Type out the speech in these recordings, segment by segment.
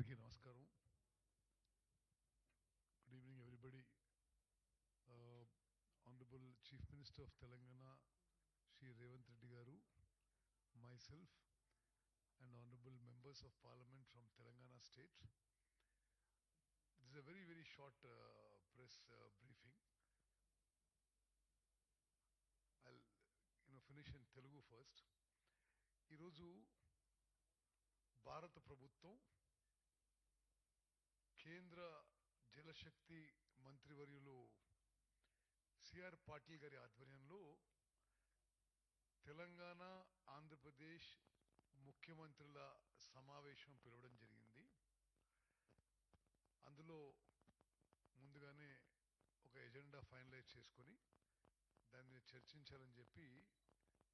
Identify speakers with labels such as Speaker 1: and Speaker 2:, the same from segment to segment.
Speaker 1: అందరికీ నమస్కారం. Good evening everybody honourable chief minister of Telangana Shri Revanth Reddy గారు myself and honourable members of parliament from Telangana state this a very very short press briefing I you know finish in Telugu first ఈరోజు భారత ప్రభుత్వం కేంద్ర జలశక్తి మంత్రివర్యులు CR Patil గారి ఆధ్వర్యంలో తెలంగాణ ఆంధ్రప్రదేశ్ ముఖ్యమంత్రుల సమావేశం పిలవడం జరిగింది. అందులో ముందుగానే ఒక ఎజెండా ఫైనలైజ్ చేసుకొని దాని మీద చర్చించాలని చెప్పి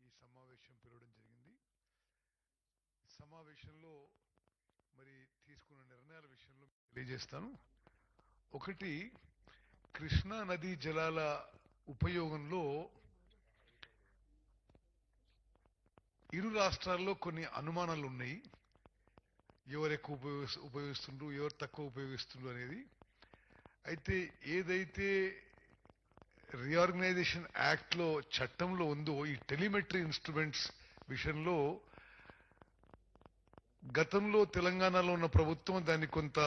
Speaker 1: ఈ సమావేశం పిలవడం జరిగింది. సమావేశంలో మరి తీసుకున్న నిర్ణయాల విషయంలో తెలియజేస్తాను. ఒకటి కృష్ణా నదీ జలాల ఉపయోగంలో ఇరు రాష్ట్రాల్లో కొన్ని అనుమానాలు ఉన్నాయి ఎవరు ఎక్కువ ఉపయోగి ఉపయోగిస్తుండ్రు ఎవరు తక్కువ ఉపయోగిస్తుండ్రు అనేది. అయితే ఏదైతే రీఆర్గనైజేషన్ యాక్ట్లో చట్టంలో ఉందో ఈ టెలిమెట్రీ ఇన్స్ట్రుమెంట్స్ విషయంలో గతంలో తెలంగాణలో ఉన్న ప్రభుత్వం దాన్ని కొంత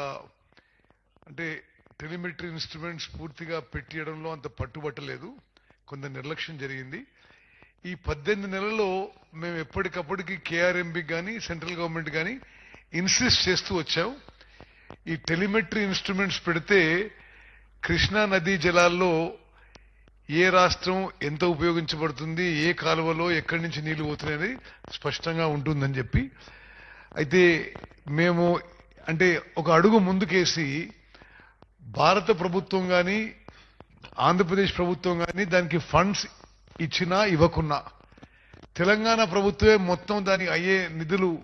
Speaker 1: అంటే టెలిమెట్రీ ఇన్స్ట్రుమెంట్స్ పూర్తిగా పెట్టియడంలో అంత పట్టుబట్టలేదు. కొంత నిర్లక్ష్యం జరిగింది. ఈ పద్దెనిమిది నెలల్లో మేము ఎప్పటికప్పటికి కేఆర్ఎంబి కానీ సెంట్రల్ గవర్నమెంట్ కానీ ఇన్సిస్ట్ చేస్తూ వచ్చాం. ఈ టెలిమెట్రీ ఇన్స్ట్రుమెంట్స్ పెడితే కృష్ణా నదీ జలాల్లో ఏ రాష్ట్రం ఎంత ఉపయోగించబడుతుంది ఏ కాలువలో ఎక్కడి నుంచి నీళ్ళు పోతున్నాయని స్పష్టంగా ఉంటుందని చెప్పి అయితే మేము అంటే ఒక అడుగు ముందుకేసి భారత ప్రభుత్వం కానీ ఆంధ్రప్రదేశ్ ప్రభుత్వం కానీ దానికి ఫండ్స్ ఇచ్చినా ఇవ్వకున్నా. తెలంగాణ ప్రభుత్వమే మొత్తం దానికి అయ్యే నిధులు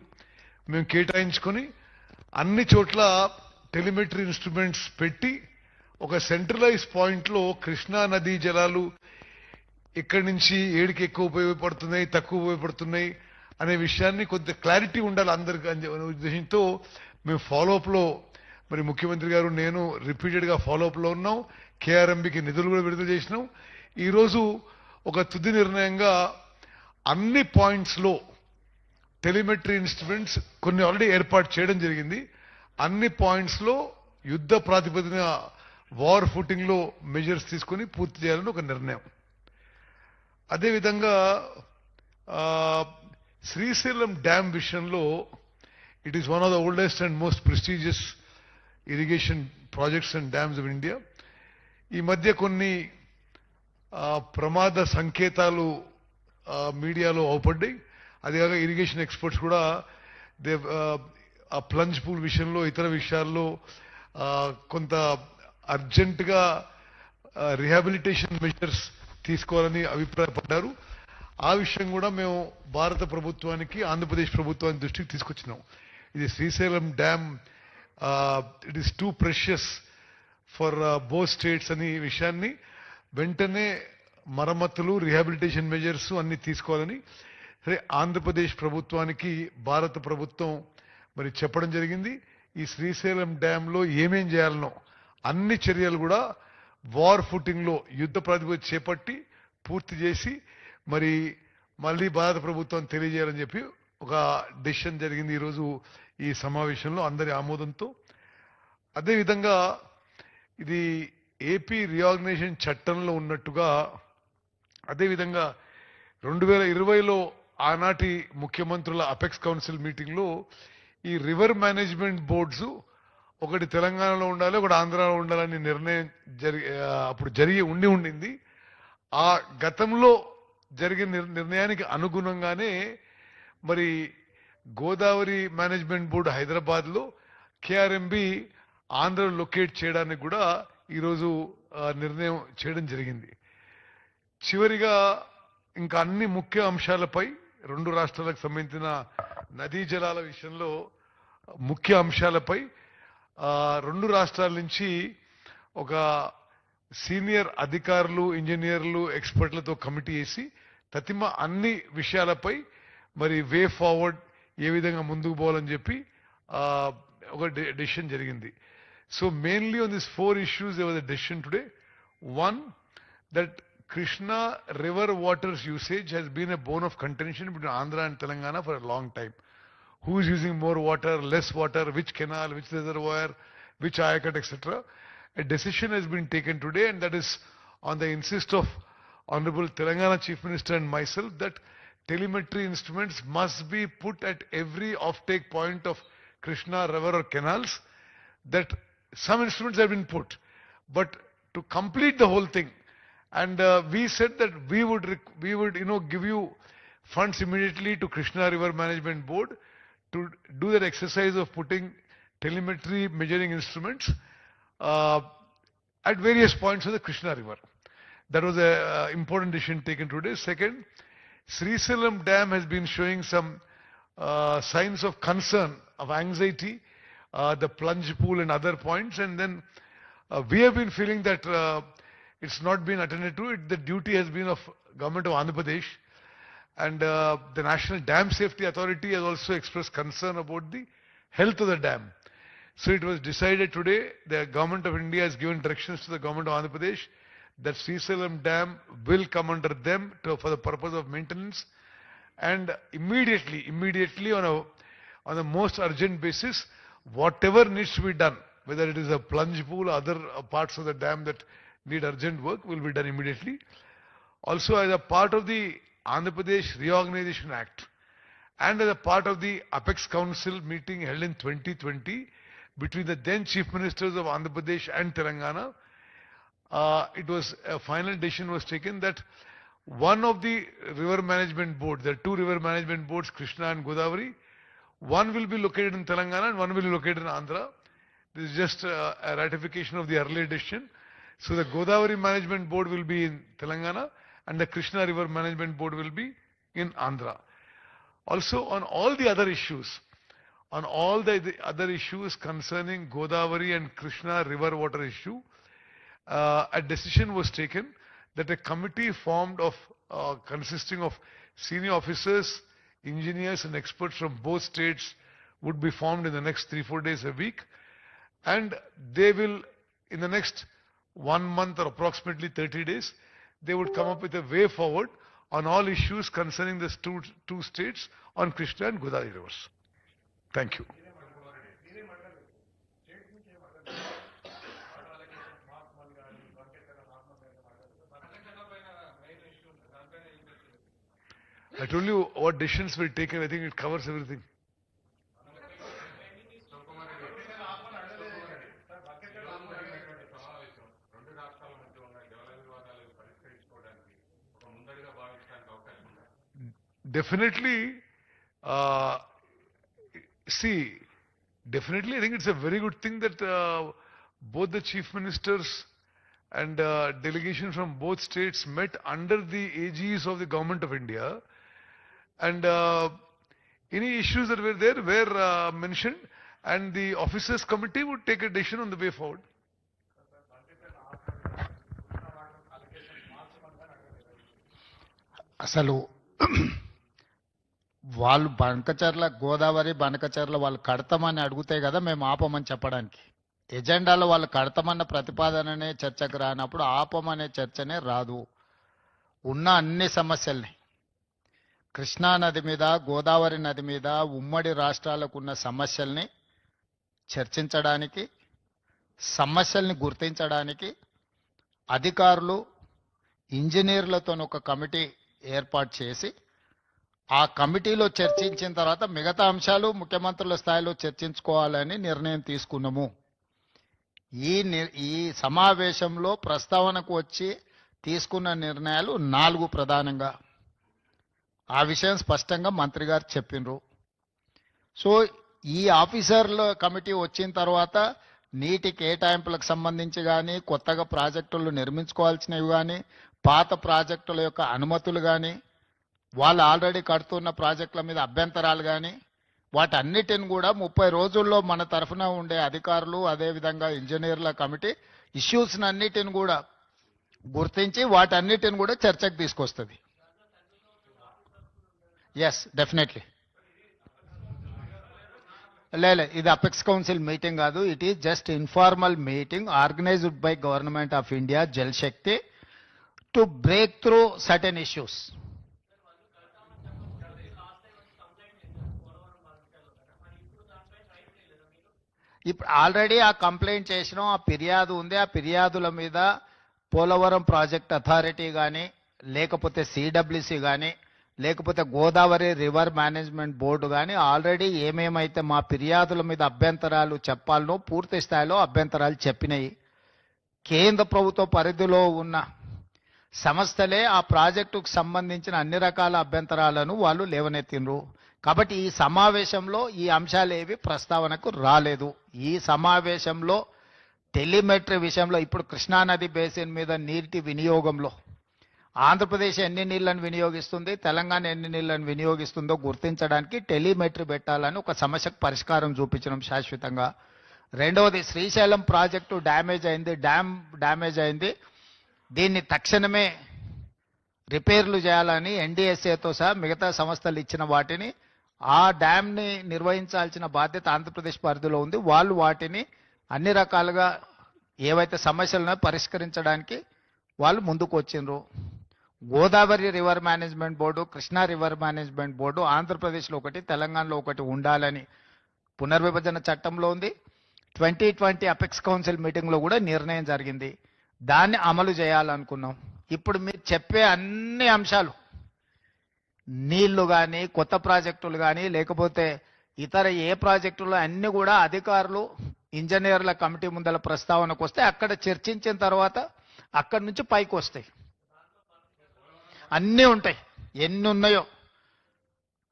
Speaker 1: మేము కేటాయించుకొని అన్ని చోట్ల టెలిమెట్రీ ఇన్స్ట్రుమెంట్స్ పెట్టి ఒక సెంట్రలైజ్ పాయింట్లో కృష్ణా నదీ జలాలు ఎక్కడి నుంచి ఏడికి ఎక్కువ ఉపయోగపడుతున్నాయి తక్కువ ఉపయోగపడుతున్నాయి. అనే విషయాన్ని కొద్ది క్లారిటీ ఉండాలి అందరికీ అని ఉద్దేశంతో మేము ఫాలోఅప్లో మరి ముఖ్యమంత్రి గారు నేను రిపీటెడ్గా ఫాలోఅప్లో ఉన్నాం. కేఆర్ఎంబికి నిధులు కూడా విడుదల చేసినాం. ఈరోజు ఒక తుది నిర్ణయంగా అన్ని పాయింట్స్లో టెలిమెట్రీ ఇన్స్ట్రుమెంట్స్ కొన్ని ఆల్రెడీ ఏర్పాటు చేయడం జరిగింది. అన్ని పాయింట్స్లో యుద్ధ ప్రాతిపదిన వార్ ఫుటింగ్లో మెజర్స్ తీసుకొని పూర్తి చేయాలని ఒక నిర్ణయం. అదేవిధంగా శ్రీశైలం డ్యామ్ విషయంలో it is one of the oldest and most prestigious irrigation projects and dams of India. ఈ మధ్య కొన్ని ప్రమాద సంకేతాలు మీడియాలో అవపడ్డాయి. అదేగాక ఇరిగేషన్ ఎక్స్పర్ట్స్ కూడా దే ఆ ప్లంజ్ పూల్ విషయంలో ఇతర విషయాల్లో కొంత అర్జెంటుగా రిహాబిలిటేషన్ మెజర్స్ తీసుకోవాలని అభిప్రాయపడ్డారు. ఆ విషయం కూడా మేము భారత ప్రభుత్వానికి ఆంధ్రప్రదేశ్ ప్రభుత్వానికి దృష్టికి తీసుకొచ్చినాం. ఇది Srisailam dam it is too precious for both states అనే విషయాన్ని వెంటనే మరమ్మతులు రిహాబిలిటేషన్ మెజర్స్ అన్ని తీసుకోవాలని సరే ఆంధ్రప్రదేశ్ ప్రభుత్వానికి భారత ప్రభుత్వం మరి చెప్పడం జరిగింది. ఈ శ్రీశైలం డ్యాంలో ఏమేం చేయాలనో అన్ని చర్యలు కూడా వార్ ఫుటింగ్లో యుద్ధ ప్రాతిపదిక చేపట్టి పూర్తి చేసి మరి మళ్ళీ భారత ప్రభుత్వం తెలియజేయాలని చెప్పి ఒక డిసిషన్ జరిగింది ఈరోజు ఈ సమావేశంలో అందరి ఆమోదంతో. అదేవిధంగా ఇది ఏపీ రిఆర్గనైజేషన్ చట్టంలో ఉన్నట్టుగా అదేవిధంగా రెండు వేల ఇరవైలో ఆనాటి ముఖ్యమంత్రుల అపెక్స్ కౌన్సిల్ మీటింగ్లో ఈ రివర్ మేనేజ్మెంట్ బోర్డ్స్ ఒకటి తెలంగాణలో ఉండాలి ఒకటి ఆంధ్రాలో ఉండాలని నిర్ణయం జరిగి అప్పుడు జరిగి ఉండి ఉండింది. ఆ గతంలో జరిగిన నిర్- నిర్ణయానికి అనుగుణంగానే మరి గోదావరి మేనేజ్మెంట్ బోర్డు హైదరాబాద్లో కేఆర్ఎంబి ఆంధ్ర లొకేట్ చేయడానికి కూడా ఈరోజు నిర్ణయం చేయడం జరిగింది. చివరిగా ఇంకా అన్ని ముఖ్య అంశాలపై రెండు రాష్ట్రాలకు సంబంధించిన నదీ జలాల విషయంలో ముఖ్య అంశాలపై రెండు రాష్ట్రాల నుంచి ఒక సీనియర్ అధికారులు ఇంజనీర్లు ఎక్స్పర్ట్లతో కమిటీ వేసి తతిమ అన్ని విషయాలపై మరి వే ఫార్వర్డ్ ఏ విధంగా ముందుకు పోవాలని చెప్పి ఒక డెసిషన్ జరిగింది. So mainly on this four issues ever the decision today one that Krishna river waters usage has been a bone of contention between Andhra and Telangana for a long time who is using more water less water which canal which reservoir which ayacut etcetera A decision has been taken today, and that is on the insist of Honorable Telangana Chief Minister and myself that telemetry instruments must be put at every offtake point of Krishna river or canals. That some instruments have been put, but to complete the whole thing, and uh, we said that we would we would you know give you funds immediately to Krishna River Management Board to do that exercise of putting telemetry measuring instruments at various points of the Krishna River. That was an uh, important decision taken today. Second, Sri Srisalam Dam has been showing some uh, signs of concern, of anxiety, uh, the plunge pool and other points, and then uh, we have been feeling that uh, it's not been attended to. It, the duty has been of government of Andhra Pradesh, and uh, the National Dam Safety Authority has also expressed concern about the health of the dam. So it was decided today, the government of India has given directions to the government of Andhra Pradesh that Srisalam Dam will come under them to, for the purpose of maintenance and immediately, immediately on a on the most urgent basis, whatever needs to be done, whether it is a plunge pool, other uh, parts of the dam that need urgent work, will be done immediately. Also, as a part of the Andhra Pradesh Reorganization Act and as a part of the Apex Council meeting held in 2020 between the then Chief Ministers of Andhra Pradesh and Telangana, uh, it was a final decision was taken that one of the river management board, there are two river management boards, Krishna and Godavari, one will be located in Telangana and one will be located in Andhra. This is just uh, a ratification of the earlier decision. So the Godavari management board will be in Telangana and the Krishna river management board will be in Andhra. Also on all the other issues, on all the, the other issues concerning Godavari and Krishna river water issue, uh, a decision was taken that a committee formed of uh, consisting of senior officers, engineers and experts from both states would be formed in the next three, four days a week. And they will, in the next one month or approximately 30 days, they would come up with a way forward on all issues concerning the two, two states on Krishna and Godavari rivers. Thank you. I told you what decisions were taken. I think it covers everything. Definitely, uh, see, definitely, I think it's a very good thing that uh, both the chief ministers and uh, delegation from both states met under the aegis of the government of India, and uh, any issues that were there were uh, mentioned, and the officers committee would take a decision on the way forward.
Speaker 2: అసలు వాళ్ళు బనకచర్ల గోదావరి బనకచర్ల వాళ్ళు కడతామని అడిగితే కదా మేము ఆపమని చెప్పడానికి. ఎజెండాలో వాళ్ళు కడతామన్న ప్రతిపాదననే చర్చకు రానప్పుడు ఆపమనే చర్చనే రాదు. ఉన్న అన్ని సమస్యల్ని. కృష్ణా నది మీద గోదావరి నది మీద ఉమ్మడి రాష్ట్రాలకు ఉన్న సమస్యల్ని చర్చించడానికి సమస్యల్ని గుర్తించడానికి అధికారులు ఇంజనీర్లతో ఒక కమిటీ ఏర్పాటు చేసి ఆ కమిటీలో చర్చించిన తర్వాత మిగతా అంశాలు ముఖ్యమంత్రుల స్థాయిలో చర్చించుకోవాలని నిర్ణయం తీసుకున్నాము. ఈ ని- ఈ సమావేశంలో ప్రస్తావనకు వచ్చి తీసుకున్న నిర్ణయాలు నాలుగు ప్రధానంగా. ఆ విషయం స్పష్టంగా మంత్రి గారు చెప్పిండ్రు సో ఈ ఆఫీసర్ల కమిటీ వచ్చిన తర్వాత నీటి కేటాయింపులకు సంబంధించి కానీ కొత్తగా ప్రాజెక్టులు నిర్మించుకోవాల్సినవి కానీ పాత ప్రాజెక్టుల యొక్క అనుమతులు కానీ వాళ్ళు ఆల్రెడీ కడుతున్న ప్రాజెక్టుల మీద అభ్యంతరాలు కానీ వాటన్నిటిని కూడా ముప్పై రోజుల్లో మన తరఫున ఉండే అధికారులు అదేవిధంగా ఇంజనీర్ల కమిటీ ఇష్యూస్ని అన్నిటిని కూడా గుర్తించి వాటన్నిటిని కూడా చర్చకు తీసుకొస్తుంది. ఎస్ డెఫినెట్లీ లేదు ఇది అపెక్స్ కౌన్సిల్ మీటింగ్ కాదు. It is just informal meeting organised by government of India Jal Shakti to break through certain issues ఇప్పుడు ఆల్రెడీ ఆ కంప్లైంట్ చేసినాం ఆ ఫిర్యాదు ఉంది. ఆ ఫిర్యాదుల మీద పోలవరం ప్రాజెక్ట్ అథారిటీ కానీ లేకపోతే సిడబ్ల్యూసి కానీ లేకపోతే గోదావరి రివర్ మేనేజ్మెంట్ బోర్డు కానీ ఆల్రెడీ ఏమేమైతే మా ఫిర్యాదుల మీద అభ్యంతరాలు చెప్పాలనో పూర్తి స్థాయిలో అభ్యంతరాలు చెప్పినాయి. కేంద్ర ప్రభుత్వ పరిధిలో ఉన్న సంస్థలే ఆ ప్రాజెక్టుకు సంబంధించిన అన్ని రకాల అభ్యంతరాలను వాళ్ళు లేవనెత్తిండ్రు. కాబట్టి ఈ సమావేశంలో ఈ అంశాలు ఏవి ప్రస్తావనకు రాలేదు. ఈ సమావేశంలో టెలిమెట్రీ విషయంలో ఇప్పుడు కృష్ణానది బేసిన్ మీద నీటి వినియోగంలో ఆంధ్రప్రదేశ్ ఎన్ని నీళ్ళను వినియోగిస్తుంది తెలంగాణ ఎన్ని నీళ్ళను వినియోగిస్తుందో గుర్తించడానికి టెలిమెట్రీ పెట్టాలని ఒక సమస్యకు పరిష్కారం చూపించడం శాశ్వతంగా. రెండవది శ్రీశైలం ప్రాజెక్టు డ్యామేజ్ అయింది డ్యామ్ డ్యామేజ్ అయింది. దీన్ని తక్షణమే రిపేర్లు చేయాలని ఎన్డీఎస్ఏతో సహా మిగతా సంస్థలు ఇచ్చిన వాటిని ఆ డ్యామ్ని నిర్వహించాల్సిన బాధ్యత ఆంధ్రప్రదేశ్ పరిధిలో ఉంది. వాళ్ళు వాటిని అన్ని రకాలుగా ఏవైతే సమస్యలను పరిష్కరించడానికి వాళ్ళు ముందుకు వచ్చిండ్రు. Godavari river management board Krishna river management board ఆంధ్రప్రదేశ్లో ఒకటి తెలంగాణలో ఒకటి ఉండాలని పునర్విభజన చట్టంలో ఉంది. ట్వంటీ ట్వంటీ అపెక్స్ కౌన్సిల్ మీటింగ్లో కూడా నిర్ణయం జరిగింది. దాన్ని అమలు చేయాలనుకున్నాం. ఇప్పుడు మీరు చెప్పే అన్ని అంశాలు నీళ్ళు కానీ కొత్త ప్రాజెక్టులు కానీ లేకపోతే ఇతర ఏ ప్రాజెక్టులు అన్ని కూడా అధికారులు ఇంజనీర్ల కమిటీ ముందల ప్రస్తావనకు వస్తే అక్కడ చర్చించిన తర్వాత అక్కడి నుంచి పైకి వస్తాయి. అన్నీ ఉంటాయి. ఎన్ని ఉన్నాయో.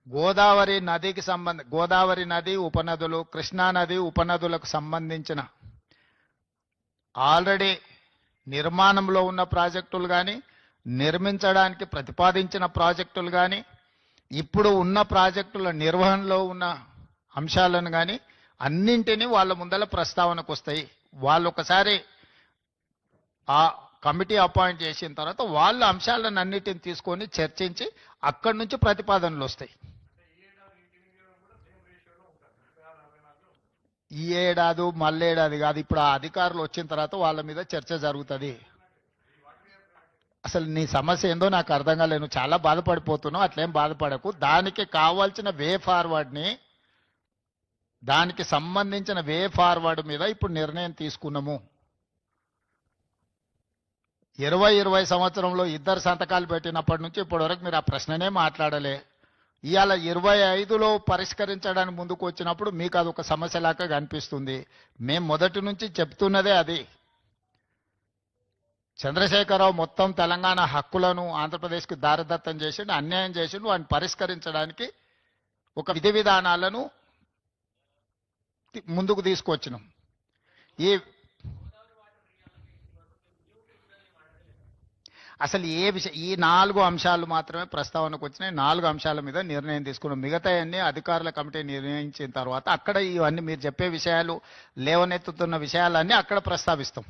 Speaker 2: గోదావరి నదికి సంబంధ గోదావరి నది ఉపనదులు కృష్ణా నది ఉపనదులకు సంబంధించిన ఆల్రెడీ నిర్మాణంలో ఉన్న ప్రాజెక్టులు కానీ నిర్మించడానికి ప్రతిపాదించిన ప్రాజెక్టులు కానీ ఇప్పుడు ఉన్న ప్రాజెక్టుల నిర్వహణలో ఉన్న అంశాలను కానీ అన్నింటినీ వాళ్ళ ముందల ప్రస్తావనకు వస్తాయి. వాళ్ళు ఒకసారి ఆ కమిటీ అపాయింట్ చేసిన తర్వాత వాళ్ళ అంశాలను అన్నిటిని తీసుకొని చర్చించి అక్కడి నుంచి ప్రతిపాదనలు వస్తాయి. ఈ ఏడాది మళ్ళేడాది కాదు ఇప్పుడు ఆ అధికారులు వచ్చిన తర్వాత వాళ్ళ మీద చర్చ జరుగుతుంది. అసలు నీ సమస్య ఏందో నాకు అర్థం కాలేదు. చాలా బాధపడిపోతున్నావు. అట్లేం బాధపడకు. దానికి కావాల్సిన వే ఫార్వర్డ్ని దానికి సంబంధించిన వే ఫార్వర్డ్ మీద ఇప్పుడు నిర్ణయం తీసుకున్నాము. ఇరవై ఇరవై సంవత్సరంలో ఇద్దరు సంతకాలు పెట్టినప్పటి నుంచి ఇప్పటి వరకు మీరు ఆ ప్రశ్ననే మాట్లాడలే. ఇవాళ ఇరవై ఐదులో పరిష్కరించడానికి ముందుకు వచ్చినప్పుడు మీకు అది ఒక సమస్యలాగా కనిపిస్తుంది. మేము మొదటి నుంచి చెప్తున్నదే అది. చంద్రశేఖరరావు మొత్తం తెలంగాణ హక్కులను ఆంధ్రప్రదేశ్కు దారదత్తం చేసిండు అన్యాయం చేసిండు వాటిని పరిష్కరించడానికి ఒక విధి విధానాలను ముందుకు తీసుకొచ్చినాం. ఈ అసలు ఏ విషయం ఈ నాలుగు అంశాలు మాత్రమే ప్రస్తావనకు వచ్చినాయి. నాలుగు అంశాల మీద నిర్ణయం తీసుకున్నాం. మిగతా అన్ని అధికారుల కమిటీ నిర్ణయించిన తర్వాత అక్కడ ఇవన్నీ మీరు చెప్పే విషయాలు లేవనెత్తుతున్న విషయాలన్నీ అక్కడ ప్రస్తావిస్తాం.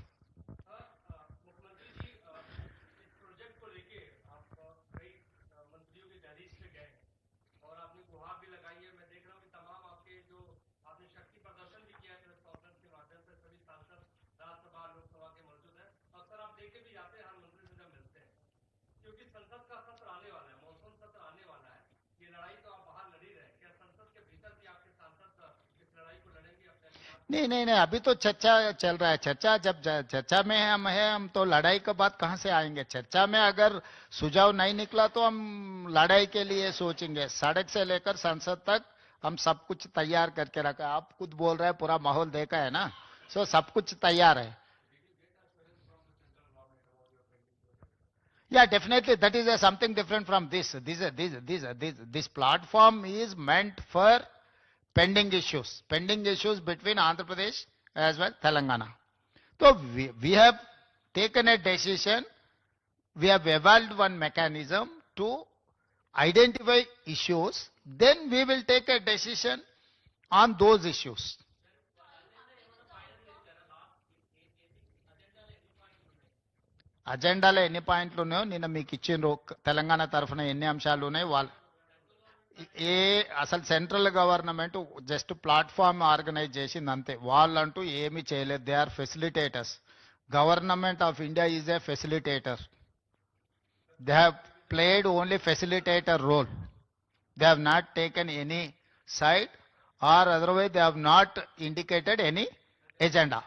Speaker 2: नहीं नहीं नहीं अभी तो चर्चा चल रहा है। चर्चा जब चर्चा में हम है हम तो लड़ाई के बाद कहाँ से आएँगे? चर्चा में अगर सुझाव नहीं निकला तो हम लड़ाई के लिए सोचेंगे। सड़क से लेकर संसद तक हम सब कुछ तैयार करके रखा आप खुद बोल रहे हैं पूरा माहौल देखा है ना? सो सब कुछ तैयार है। Yeah, definitely. That is a something different from this. This, this, this, this, this platform is meant for pending issues, pending issues between Andhra Pradesh as well Telangana. So we, we have taken a decision. We have evolved one mechanism to identify issues. Then we will take a decision on those issues. అజెండాలో ఎన్ని పాయింట్లు ఉన్నాయో నిన్న మీకు ఇచ్చిండ్రు తెలంగాణ తరఫున ఎన్ని అంశాలు ఉన్నాయి వాళ్ళ ఏ అసలు central government just platform organise చేసింది అంతే. వాళ్ళంటూ ఏమీ చేయలేదు. They are facilitators. Government of India is a facilitator. They have played only facilitator role. They have not taken any side or otherwise they have not indicated any agenda.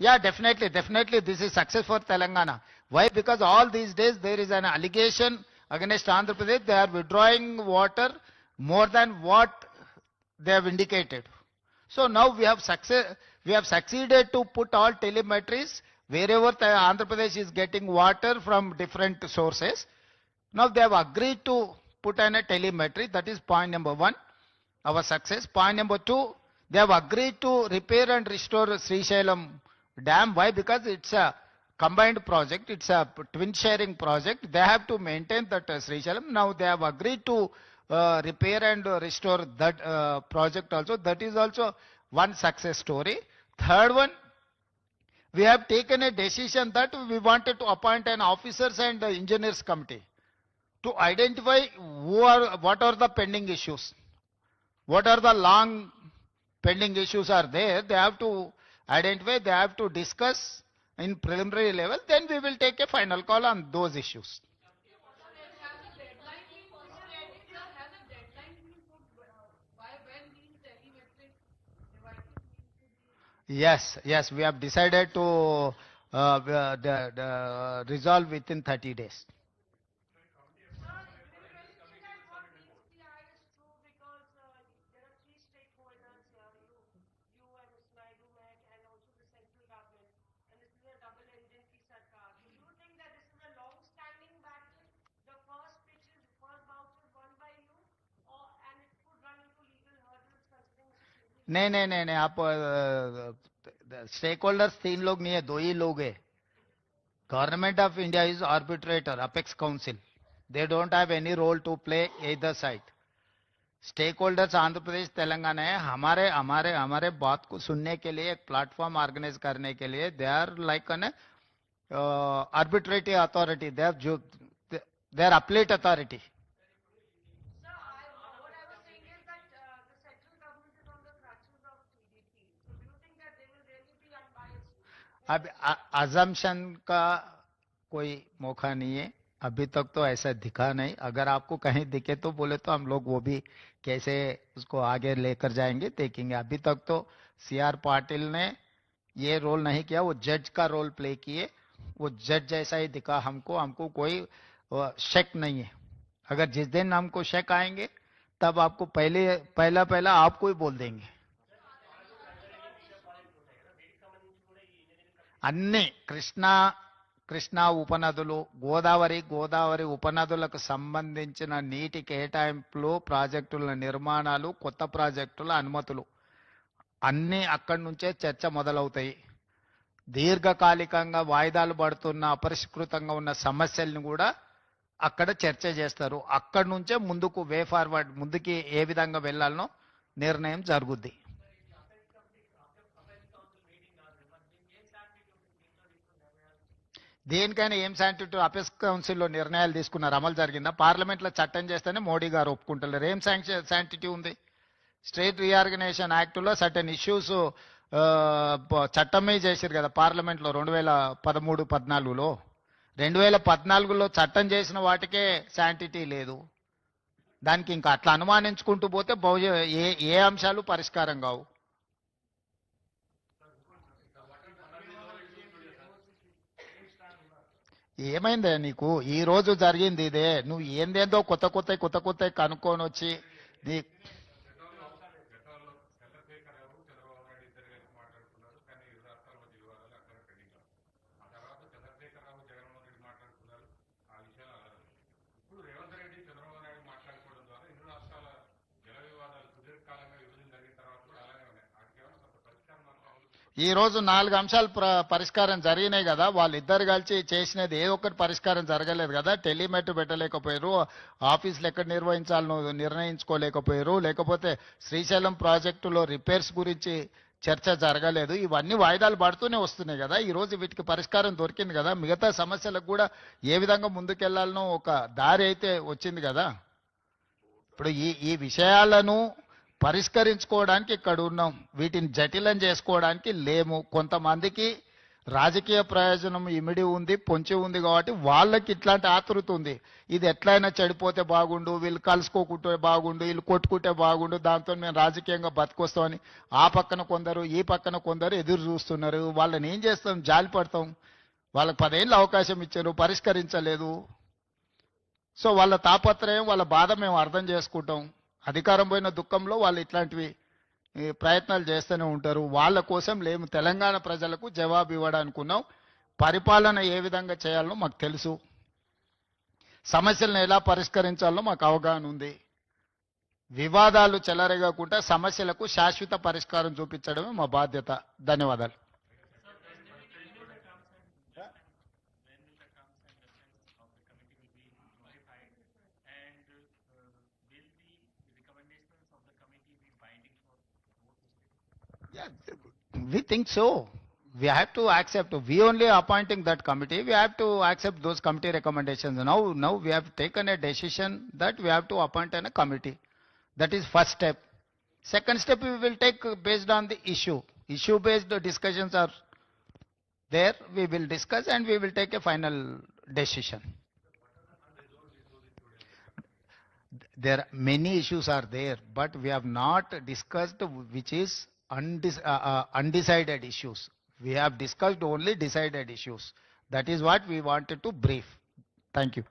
Speaker 2: Yeah, definitely, definitely this is success for Telangana. Why? Because all these days there is an allegation against Andhra Pradesh, they are withdrawing water more than what they have indicated. So now we have success, we have succeeded to put all telemetries wherever the Andhra Pradesh is getting water from different sources. Now they have agreed to put in a telemetry, that is point number one, our success. Point number two, they have agreed to repair and restore Srisailam Dam. Why? Because it's a combined project, it's a twin sharing project. They have to maintain that uh, Srisailam. Now they have agreed to uh, repair and restore that uh, project also. That is also one success story. Third one, we have taken a decision that we wanted to appoint an officers and engineers committee to identify who are, what are the pending issues. What are the long pending issues are there, they have to identify, they have to discuss in preliminary level, then we will take a final call on those issues. Yes, yes, we have decided to uh, uh the, the uh, resolve within 30 days. नहीं नहीं नहीं नहीं, आप stake holders तीन लोग नहीं है, दो ही लोग है। Government of India is arbitrator apex council they don't have any role to play इधर side stakeholders Andhra Pradesh Telangana है। हमारे हमारे हमारे बात को सुनने के लिए, एक प्लेटफॉर्म ऑर्गेनाइज करने के लिए they are like an arbitrative authority they are जो दे आर अपलेट अथॉरिटी अब अजम्पशन का कोई मौका नहीं है। अभी तक तो ऐसा दिखा नहीं। अगर आपको कहीं दिखे तो बोले तो हम लोग वो भी कैसे उसको आगे लेकर जाएँगे, देखेंगे। अभी तक तो सी आर पाटिल ने ये रोल नहीं किया, वो जज का रोल प्ले किए। वो जज जैसा ही दिखा हमको। हमको कोई शक नहीं है। अगर जिस दिन हमको शक आएँगे, तब आपको पहले पहला पहला आपको ही बोल देंगे। అన్ని కృష్ణా కృష్ణా ఉపనదులు గోదావరి గోదావరి ఉపనదులకు సంబంధించిన నీటి కేటాయింపులు ప్రాజెక్టుల నిర్మాణాలు కొత్త ప్రాజెక్టుల అనుమతులు. అన్నీ అక్కడి నుంచే చర్చ మొదలవుతాయి. దీర్ఘకాలికంగా వాయిదాలు పడుతున్న అపరిష్కృతంగా ఉన్న సమస్యల్ని కూడా అక్కడ చర్చ చేస్తారు. అక్కడి నుంచే ముందుకు వే ఫార్వర్డ్ ముందుకి ఏ విధంగా వెళ్ళాలనో నిర్ణయం జరుగుద్ది. దేనికైనా ఏం శాంటిటీ అపెస్ కౌన్సిల్లో నిర్ణయాలు తీసుకున్నారు అమలు జరిగిందా? పార్లమెంట్లో చట్టం చేస్తేనే మోడీ గారు ఒప్పుకుంటలేరు. ఏం శాంక్షన్ శాంటిటీ ఉంది? స్టేట్ రీఆర్గనైజేషన్ యాక్ట్లో సర్టన్ ఇష్యూస్ చట్టమే చేశారు కదా పార్లమెంట్లో రెండు వేల పదమూడు పద్నాలుగులో. రెండు వేల పద్నాలుగులో చట్టం చేసిన వాటికే శాంటిటీ లేదు. దానికి ఇంకా అట్లా అనుమానించుకుంటూ పోతే బహుశా ఏ ఏ అంశాలు పరిష్కారం కావు. ఏమైందే నీకు? ఈ రోజు జరిగింది ఇదే. నువ్వు ఏందేందో కొత్త కొత్త కొత్త కొత్త కనుక్కొని వచ్చి నీ
Speaker 3: గతంలో గతంలో చంద్రశేఖర్ రావు చంద్రబాబు నాయుడు ఇద్దరు కలిసి మాట్లాడుకున్నారు కానీ ఇరు రాష్ట్రాల మధ్య వివాదాలు అక్కడ పెండింగ్ ఆ తర్వాత చంద్రశేఖర్ రావు జగన్మోహన్ రెడ్డి మాట్లాడుకున్నారు ఆ విషయాలు అలాగే ఇప్పుడు రేవంత్ రెడ్డి చంద్రబాబు నాయుడు మాట్లాడుకోవడం ద్వారా ఇరు రాష్ట్రాల జల వివాదాలు సుదీర్ఘకాలంగా విభజన జరిగిన తర్వాత కూడా అలాగే ఉన్నాయి వాటికి ఏమైనా కొంత పరిష్కారం ఈరోజు
Speaker 2: ఈ రోజు నాలుగు అంశాలు పరిష్కారం జరిగినాయి కదా. వాళ్ళిద్దరు కలిసి చేసినది ఏ ఒక్కటి పరిష్కారం జరగలేదు కదా. టెలిమెట్ పెట్టలేకపోయారు. ఆఫీసులు ఎక్కడ నిర్వహించాలనో నిర్ణయించుకోలేకపోయారు. లేకపోతే శ్రీశైలం ప్రాజెక్టులో రిపేర్స్ గురించి చర్చ జరగలేదు. ఇవన్నీ వాయిదాలు పడుతూనే వస్తున్నాయి కదా. ఈరోజు వీటికి పరిష్కారం దొరికింది కదా. మిగతా సమస్యలకు కూడా ఏ విధంగా ముందుకెళ్ళాలనో ఒక దారి అయితే వచ్చింది కదా. ఇప్పుడు ఈ ఈ విషయాలను పరిష్కరించుకోవడానికి ఇక్కడ ఉన్నాం. వీటిని జటిలం చేసుకోవడానికి లేము. కొంతమందికి రాజకీయ ప్రయోజనం ఇమిడి ఉంది పొంచి ఉంది కాబట్టి వాళ్ళకి ఇట్లాంటి ఆతృత ఉంది. ఇది ఎట్లయినా చెడిపోతే బాగుండు వీళ్ళు కలుసుకోకుంటే బాగుండు వీళ్ళు కొట్టుకుంటే బాగుండు దాంతో మేము రాజకీయంగా బతికొస్తామని ఆ పక్కన కొందరు ఈ పక్కన కొందరు ఎదురు చూస్తున్నారు. వాళ్ళని ఏం చేస్తాం? జాలి పడతాం. వాళ్ళకి పదేళ్ళు అవకాశం ఇచ్చారు పరిష్కరించలేదు. సో వాళ్ళ తాపత్రయం వాళ్ళ బాధ మేము అర్థం చేసుకుంటాం. అధికారం పోయిన దుఃఖంలో వాళ్ళు ఇట్లాంటివి ప్రయత్నాలు చేస్తూనే ఉంటారు. వాళ్ళ కోసం లేము తెలంగాణ ప్రజలకు జవాబు ఇవ్వడానికి ఉన్నాం. పరిపాలన ఏ విధంగా చేయాలో మాకు తెలుసు. సమస్యలను ఎలా పరిష్కరించాలో మాకు అవగాహన ఉంది. వివాదాలు చెలరేగకుండా సమస్యలకు శాశ్వత పరిష్కారం చూపించడమే మా బాధ్యత. ధన్యవాదాలు. We think so. We have to accept, we only appointing that committee, we have to accept those committee recommendations. Now, now we have taken a decision that we have to appoint a committee. That is first step. Second step we will take based on the issue. Issue based discussions are there, we will discuss and we will take a final decision. There, are many issues are there, but we have not discussed which is undec uh, uh, undecided issues. We have discussed only decided issues. That is what we wanted to brief. Thank you.